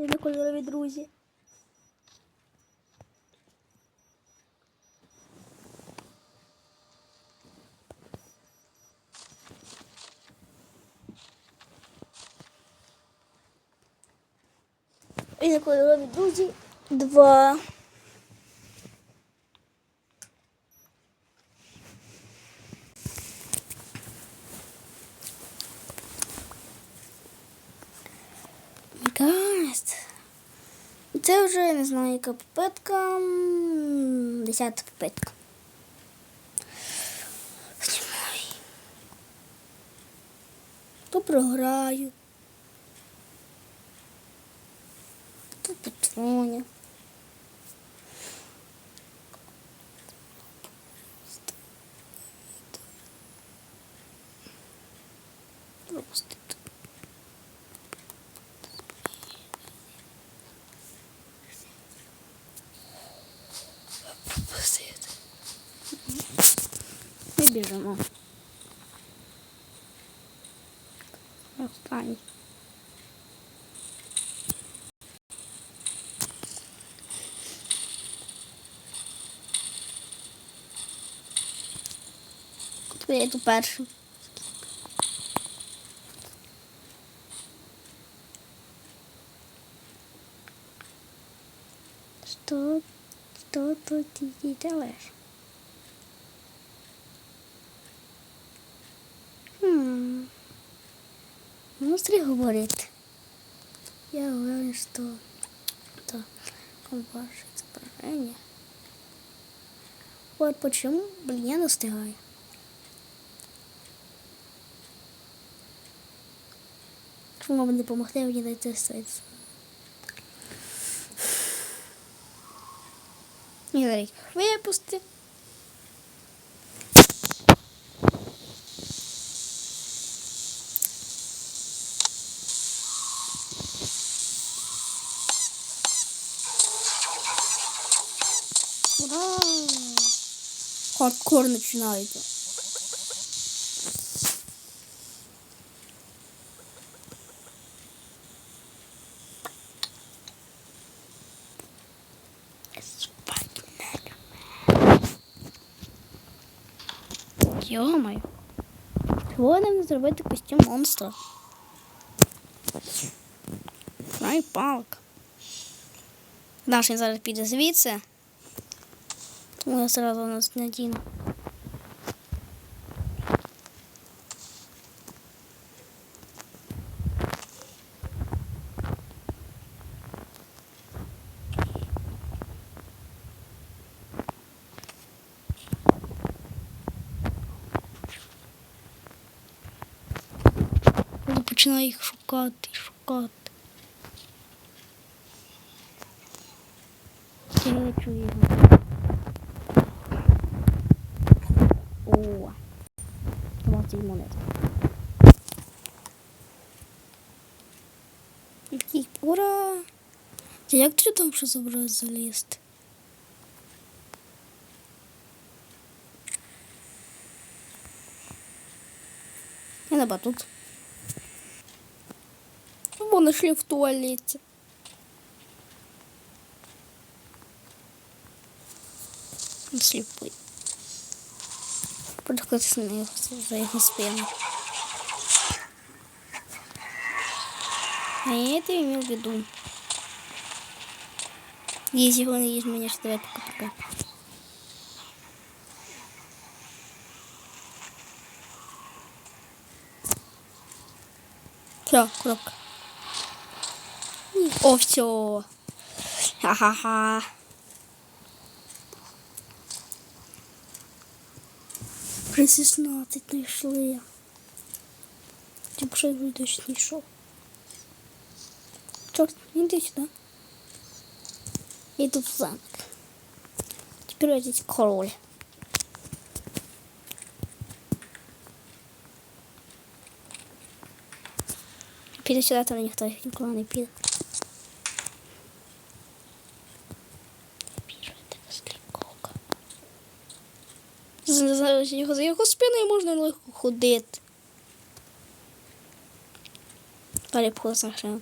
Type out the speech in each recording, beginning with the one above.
Різнокольорові друзі. Різнокольорові друзі. Два. Це вже не знаю, яка попитка. Десята попитка. То програю. То подзвоню. Просто. Біжимо. Останній. Я йду першим. Что, что тут делаешь? Говорит. Я уверен, что это ваше изображение. Вот почему, блин, я настигаю. Чому не допомогти мені знайти сайт? Ігорик, випусти. Хардкор починається. Йомаю. Чого нам не зробити костюм монстра? Ай, палка. Наш він зараз піде звідси. Тому я зразу нас надіну. Шукати, шукати. Я не чую його. О, Думав, це монета. Такий, ура! Та як ти там що забрати залізти? Я на батут. Вон нашли в туалете. Он на его, за его спину. А я это имел в виду. Если он есть меня, что давай пока-пока. Все, кнопка. О, все. Ха-ха-ха. При 16 знайшли. Типу, що я досі не йшов. Чорт, іди сюди. Я йду в замок. Тепер я здесь король. Піде сюди, там ніхто ніколи не піде. за нього за його спиною можна легко ходити. Далі поздно ще одна.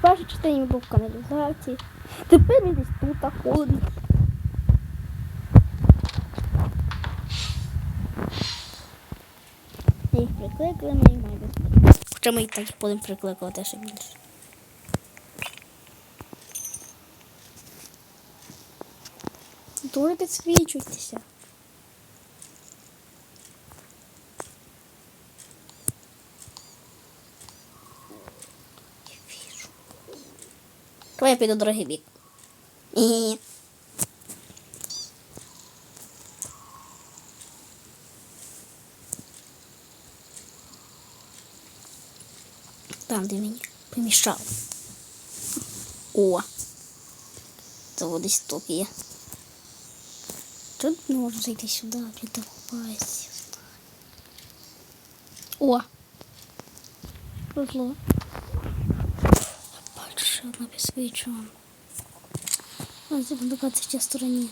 Перший читання був в каналізації. Тепер він десь тут ходить. Їх прикликали, ми їх. Хоча ми і так будемо прикликувати ще більше. Дуже підсвічуйтеся. Я піду дорогий бік. Ні. Там, де мені помішав. О. Вот десь тут є. Тут можу зайти сюди, попасть. О! Повезло. Бачу, ще одна підсвічувана. А, це на 20 стороні.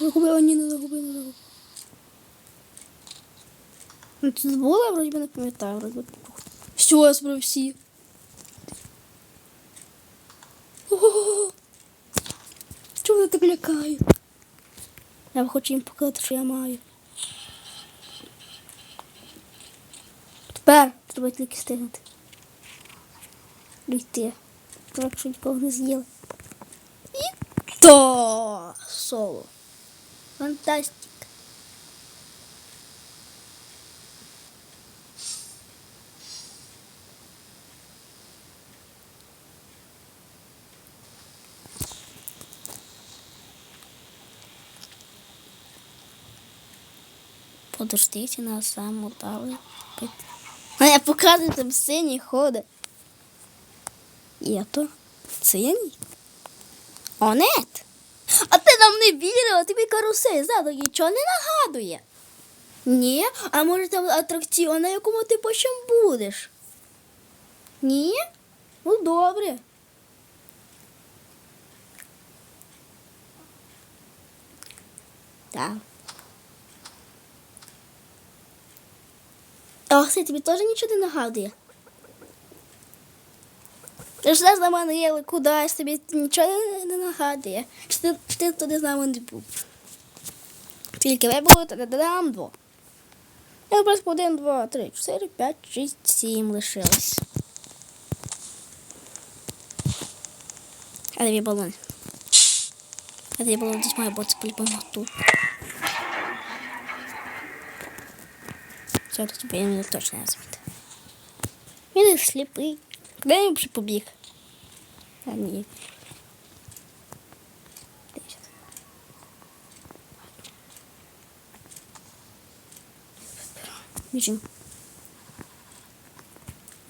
Загубила, не загубила, не загубила. Ну, було, я вроді би не пам'ятаю, вроді. Все, я збрав всі. Ого! Чого вони так лякають? Я хочу їм показати, що я маю. Тепер треба тільки стигнути. Йти. Так, що нікого не з'їли. І то соло. Фантастика. Подождите, нас дали. А я показую там синій ходить. Є то синій? Онет. А ти нам не вірила, тобі карусель ззаду нічого не нагадує. Ні, а може там атракціон, на якому ти потім будеш? Ні? Ну добре. Так. Це тобі теж нічого не нагадує. Ти ж знаєш, на мене є кудись, тобі нічого не, нагадує. Чи ти, чи ти туди з нами не був? Скільки ви були, та дам два. Я просто один, два, три, чотири, п'ять, шість, сім лишилось. А дві балони. А дві балони десь має бути по-любому тут. Тебе не точно не розуміти. Він сліпий. Куди він вже побіг? А ні. Біжим.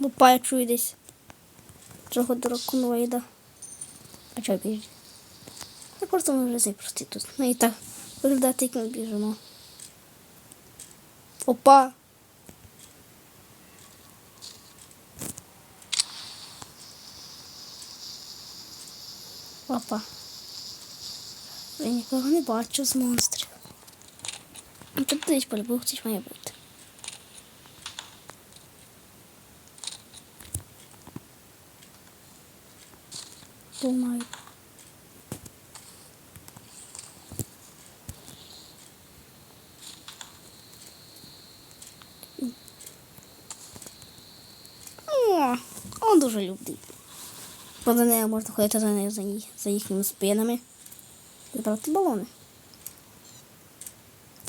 Лупа, я чую десь. Цього драконоїда. А чого біжить? Я просто ми вже запрости тут. Ну і так. Виглядати, як ми біжимо. Опа! Опа. Я нікого не бачу з монстрів. Ну, Тут десь по-любому хтось має бути. Думаю. О, он дуже любить. Бо за нею можна ходити за нею за, їх, за їхніми спинами. І брати балони.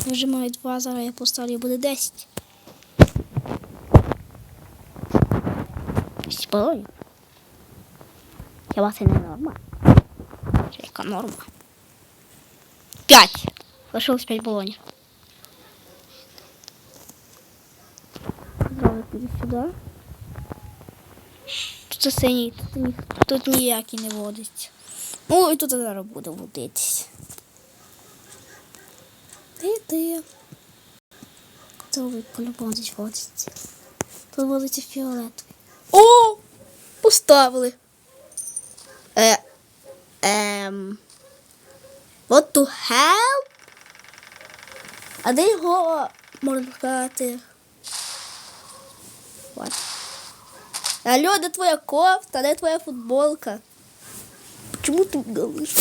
Я вже маю два, зараз я поставлю буде 10. 10 балонів. Хіба це не норма? Це яка норма? 5. Лишилось 5 балонів. Піду сюди. Тут синій, тут, ні- тут ніякий не водиться. О, і тут зараз буде водитись. Ти ти. Це по-любому десь водиться. Тут водиться фіолетовий. О! Поставили. Е, ем. What to help? А де його можна сказати? Алло, де твоя кофта, де твоя футболка? Почему ты говоришь?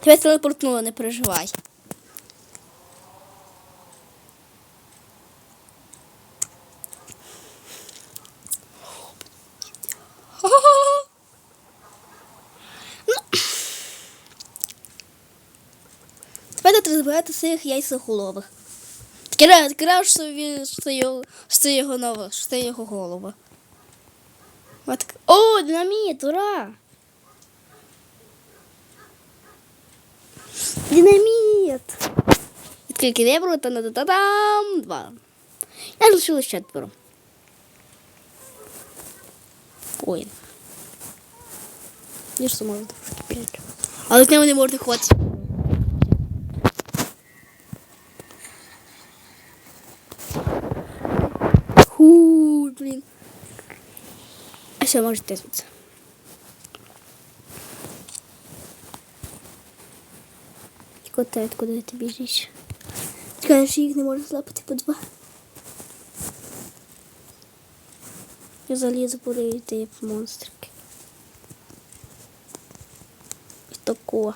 Тебе телепортнуло, не переживай. Тепер треба збирати своїх яйцеголових. Кирав, що він що його, нова, що його голова. Так- О, динаміт, ура! Динаміт! Відкрики вибрали, та та та там два. Я залишилось четверо. Ой. Я ж сама трошки п'ять. Але з ними не можна хватити. Ху, блін. А все, можете звідси. Коте, куди ти біжиш? Скажеш, їх не можна злапати по два. Я залізу порити монстрики. І тако.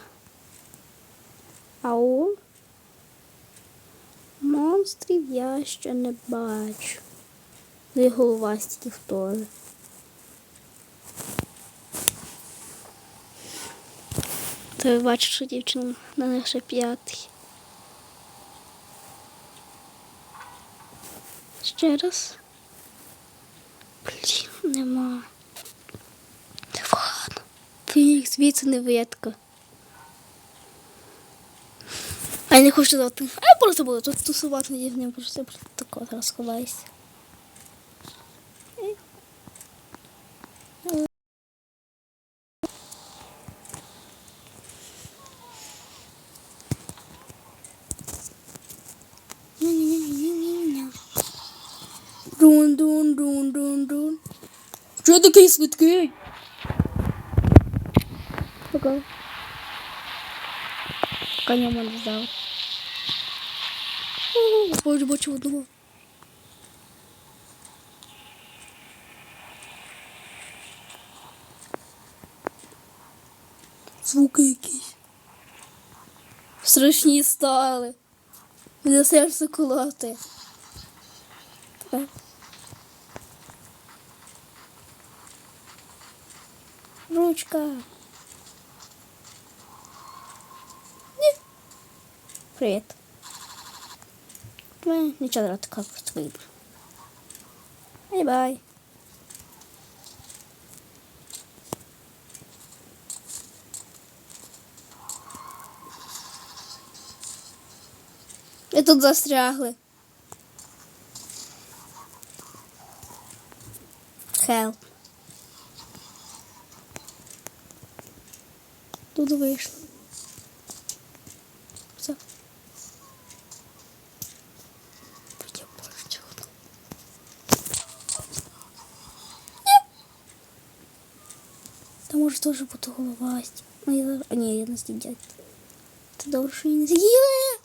Ау. Монстрів я ще не бачу. Ну і головастиків теж. То я бачу, що дівчина на них ще п'ятий. Ще раз. Блін, нема. Ладно. Фінікс, звідси не ветка. А я не хочу завтра. А я просто буду тут тусувати, не просто тако зараз Що такий швидкий? Пока. Коня мене взяв. Боже, бачу одного. Звуки якісь. Страшні стали. Мене серце колоти. Так. Ручка. Ні. Привіт. Ми нічого така вибір. Бай-бай. І тут застрягли. Help. Тут вийшло. Все. Я бачу. Та може теж бути головасть. Ну, я... А, ні, я не з'їдять. Це добре, не з'їли.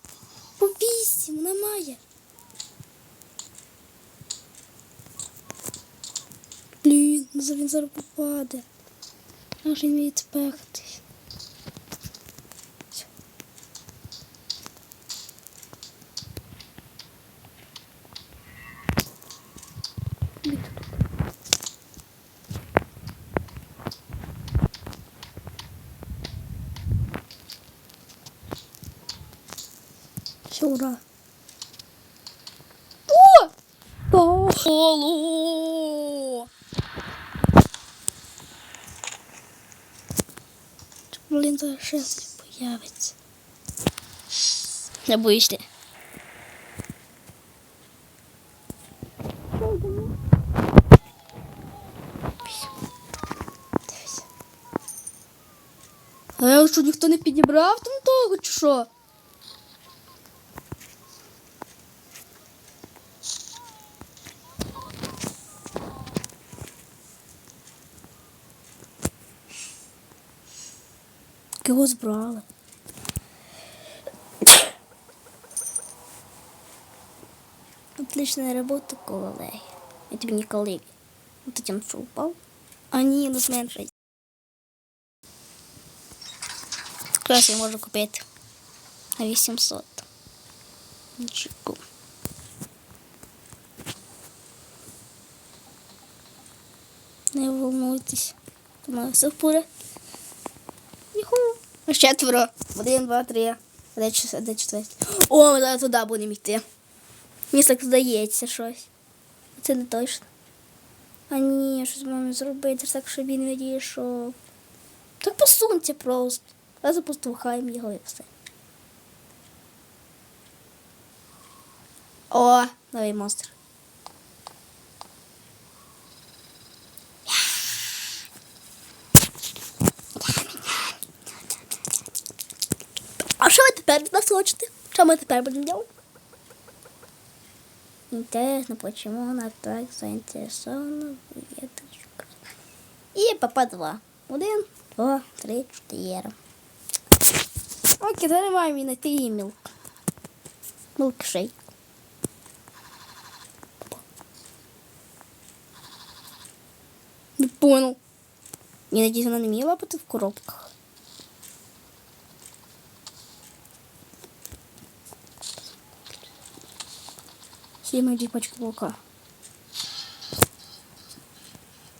По вісім немає. Блін, ну за- він зараз попаде. Аж він спехтись. Все, ура. О! Полу! Блін, зараз щось появиться. Не боїшся. А я що, ніхто не підібрав там того, чи що? Його збрали. Отличная работа, колеги. Это не колеги. Вот этим что упал? А ні, не зменшить. Якраз я можу купити на 800. Нічого. Не волнуйтесь. У мене все в порядку. Четверо. Один, два, три. Де, де четвертий? О, ми зараз туди будемо йти. Мені так здається щось. Це не точно. А ні, щось мамі зробити, так, щоб він відійшов. Так посунься просто. А запустухаємо його і все. О, новий монстр. тепер від нас хочете? Що ми тепер будемо робити? Интересно, почему она так заинтересована в веточках. И папа два. Один, два, три, чотири. Окей, зараз маємо знайти її мілк. Мілкшейк. Не понял. Я надеюсь, вона не вміє лапати в коробках. Съем пачку молока.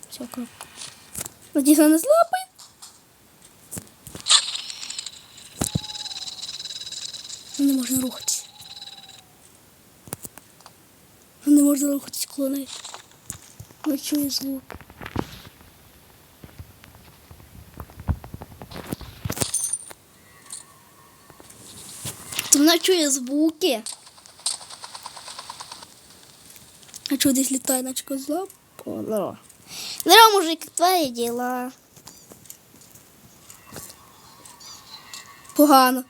Все, коробка. Надеюсь, она злапает. Не можна рухатися. Не можна рухатися, коли не не чує звук. Вона чує звуки. А что здесь летает на козла? Здорово. Здорово, мужик, твои дела? Погано.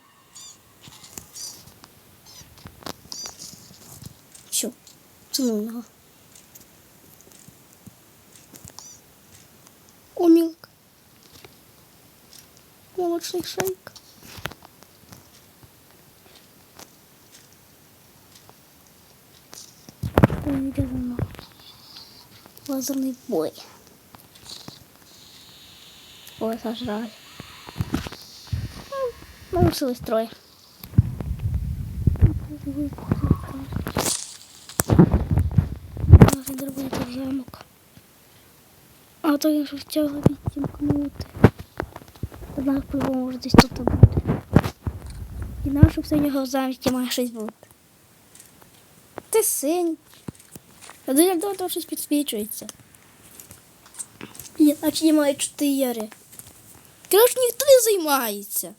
Що? Чому його? О, мілк. Молочний шейк. Повідомо. Лазерний бой. Ой, сожрали. Научилась трое. Зробити замок. А то я ж хотіла відтімкнути. Однак по-любому може десь тут буде. І щоб синього замки має щось бути. Ти синь. А дуже до того щось підсвічується. Є, наче немає чотири. Коротше, ніхто не займається.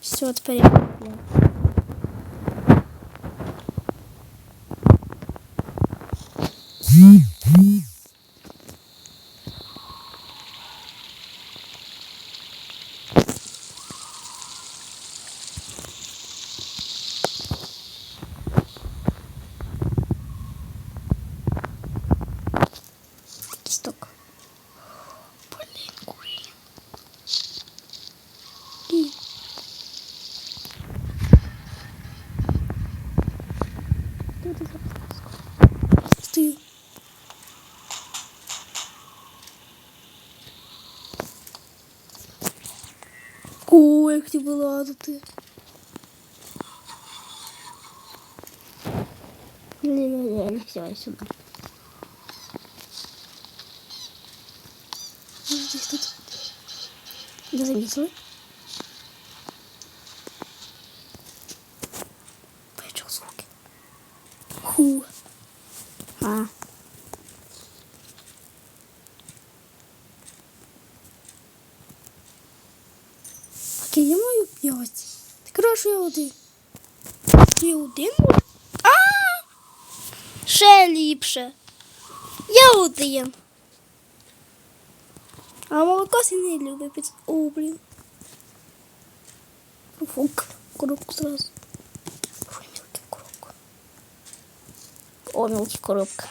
Все, тепер я. купила. О, як вилазити. Не-не-не, не все, сюда. Может, здесь тут... Да заметила? Почув звуки. Ху. А. Окей, я маю п'ять. Ти краще я один? А! Ще ліпше. Я один. А молоко си не любить. О, блін. Фук, коробку сразу. Фу, мелкий коробку. О, мелкий коробка.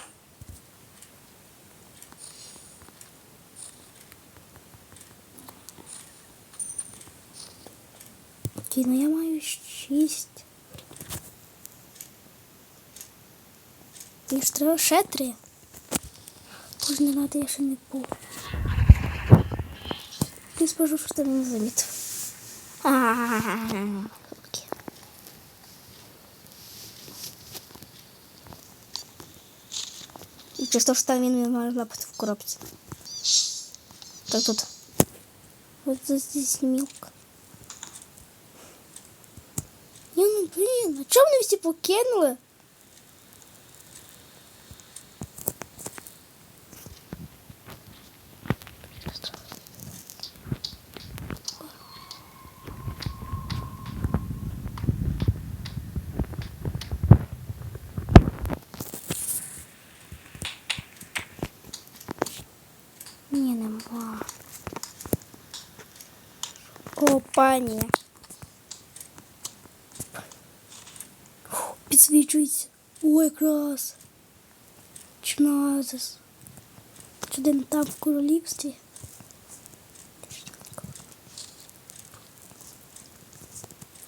Мені ж треба ще три. Тож не надо, я ще не був. Я скажу, що ти не замітив. А-а-а. Окей. І через те, що там він не має лапати в коробці. Так тут. Вот здесь мілка. Ні, ну блін, а чому вони всі покинули? Фу, Підсвічується. Ой, якраз. Чназис. Чуди не там в королівстві.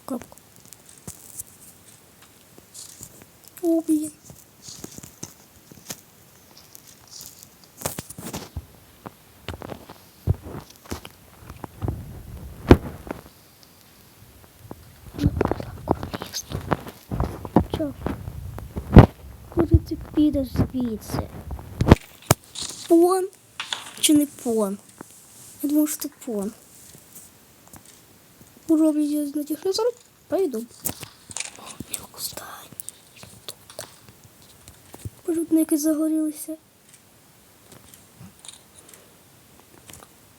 Копку. О, блін. Чо? Куди підеш звідси? Пон? Чи не пон? Я думаю, що це пон. Роблю я знати, що зараз пойду. Пожутники загорілися.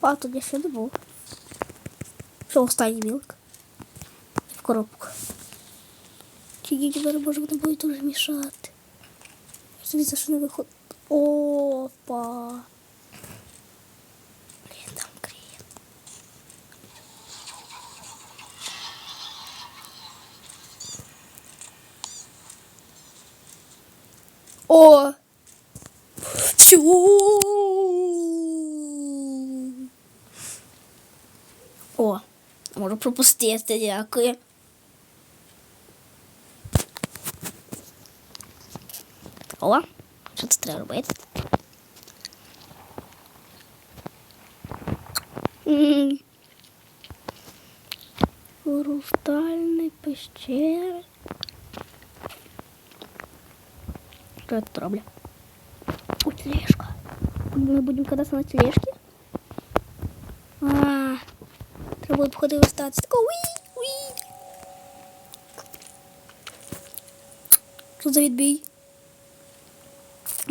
А, тут я ще не був. Що останній мілк? В коробку. Ті діти зараз може вони будуть дуже мішати. Собі за що не виходить. Опа. Блін, там крім. О! Тю! О, можу пропустити, дякую. О, що це треба робити? М. Хрустальний пещер. Что я тут роблю? О, тележка. Мы будем кататься на тележке? А, треба буде походити остатися. Тако, уі, уі. Що за відбій?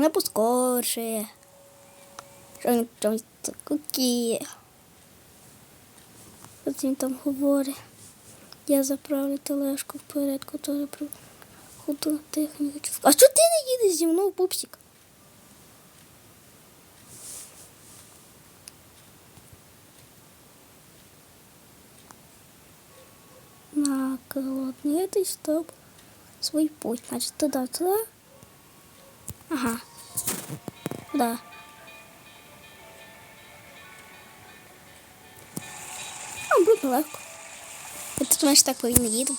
Не поскорше. Що він куки. Ось він там говорить. Я заправлю тележку вперед, котра про ходу техніку. А що ти не їдеш зі мною, пупсик? Наколотнитий, стоп. Свій путь. Значить, туди, туди. Ага. Да. А, буде легко. Ти думаєш, так повинні їдемо?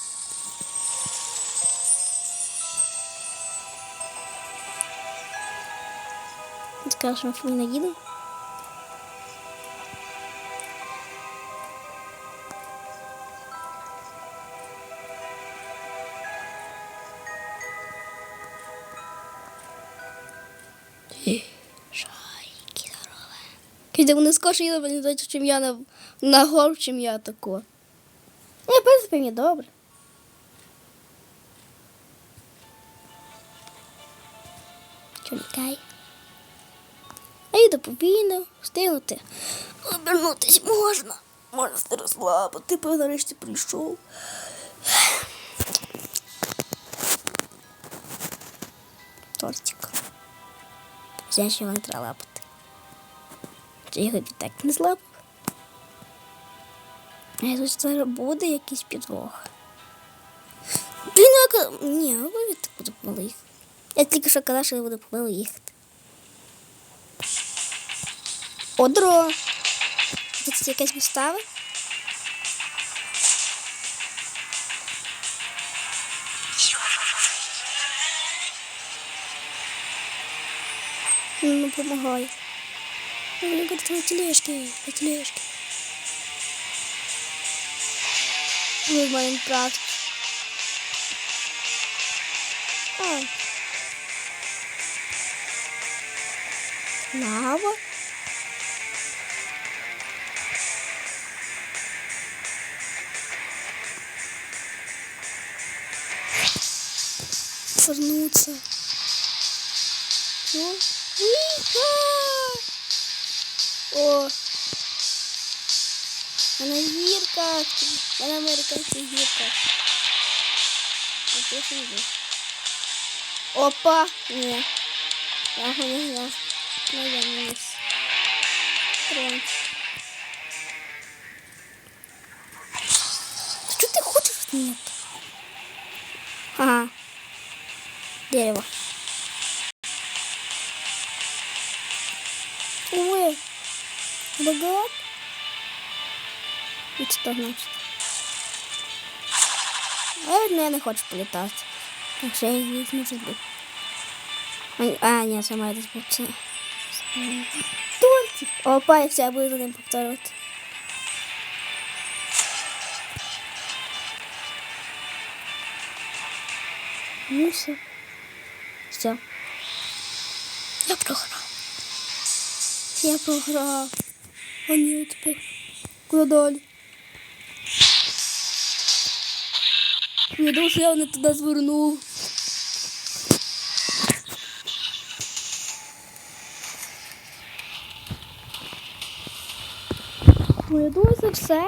Ти скажеш, що Kiedy вони їдуть, мені здається, чим я на, на гору, чим я тако. Ні, в принципі, мені добре. Чекай. А їду повільно, встигнути. Обернутись можна. Можна се розслабити, ти нарешті прийшов. Тортик. Значить, його не треба що я його так. Я тут зараз буде якийсь підвох. Блін, як... Ні, ну, ви так буду помилу їхати. Я тільки що казав, що я буду помилу їхати. Одро! Тут якась вистава? Ну, помогай допомагає. Ой, я твої тележки, на тележки. Ну, в Майнкрафт. А. Лава? Вернуться. Віка! О! Вона гірка. Вона американська гірка. Опа! Ні. Я його не знаю! Ну, я не ніс. І що значить? А від мене не хочу політати. Якщо я їх не забув. А, ні, сама десь був це. Тортик. Опа, я все буду за ним повторювати. Ну все. Все. Я програв. Я програв. А ні, тепер. Куди далі? Я думаю, що я не туди звернув. Ну, я думаю, це все.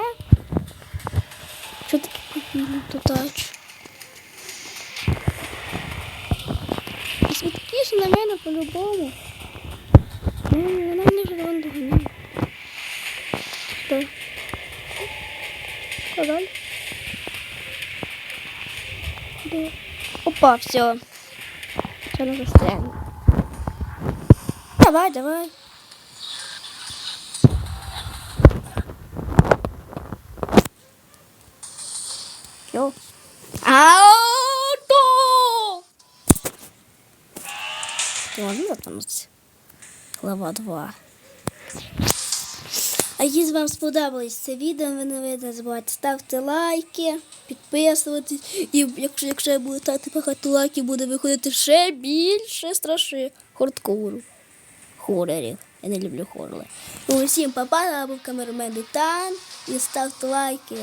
Що таке повільно тудач? Свідкіше на мене по-любому. Ну, вона не живе доганяє. Що? Що? Опа, все. Все не застряне. Давай, давай. Йо. Ауто! Можна затонути? Глава 2. А якщо вам сподобалось це відео, ви не забувайте ставити лайки, підписуватись. І якщо, якщо я буду тати багато лайків, буде виходити ще більше страши хардкору. Хорорів. Я не люблю хорори. Усім папа, був камермен Титан. І ставте лайки.